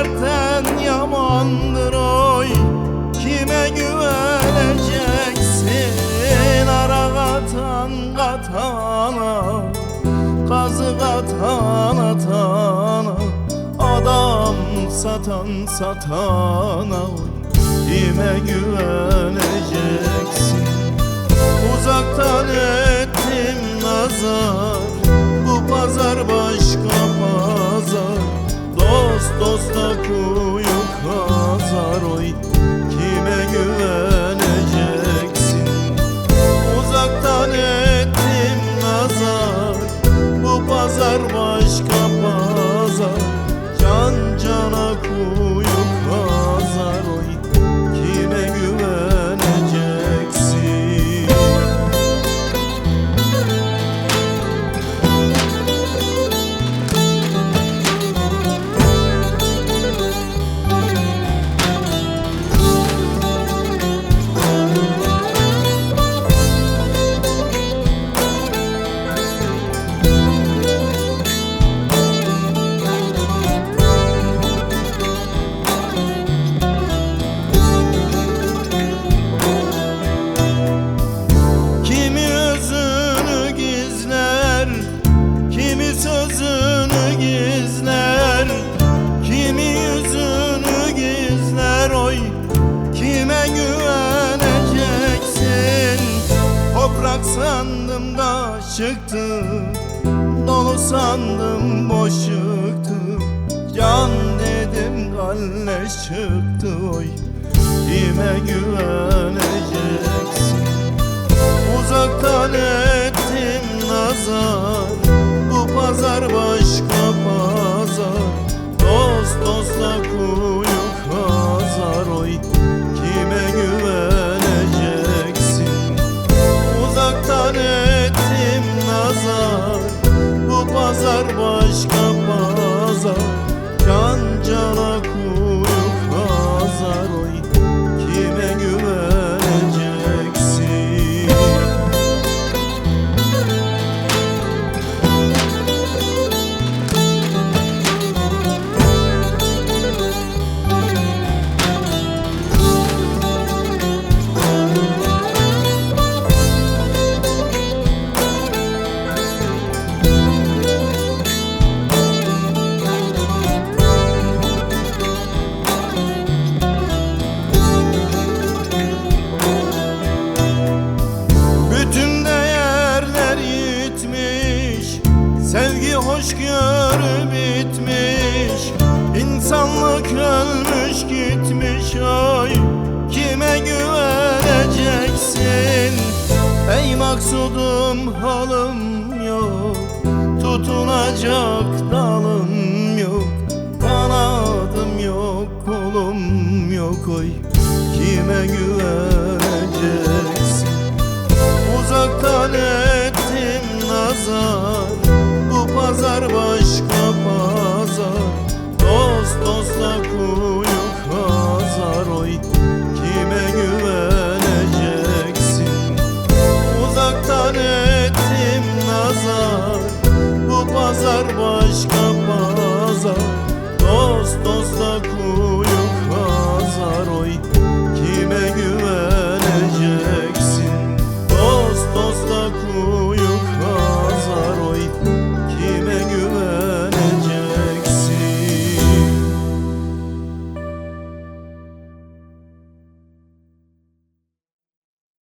dertten yamandır oy. Kime güveneceksin? Ara katan katana Kazı katan atana Adam satan satana Kime güveneceksin? Uzaktan ettim nazar. Bu pazar başka pazar Dost dosta kuyu kazar oy. Kime güveneceksin? Uzaktan ettim nazar. Bu pazar başka Toprak sandım da çıktı Dolu sandım boş çıktı Can dedim kalleş çıktı oy Kime güveneceksin? Uzaktan ettim nazar Bu pazar başka pazar. Dost dostla kuyu kazar oy başka pazar Hoşgörü bitmiş İnsanlık ölmüş gitmiş. Ay Kime güveneceksin? Ey maksudum halım yok Tutunacak dalım yok Kanadım yok kolum yok. Oy Kime güveneceksin? Uzaktan ettim nazar pazar başka pazar Dost dostla kuyu kazar oy Kime güveneceksin? Uzaktan ettim nazar Bu pazar başka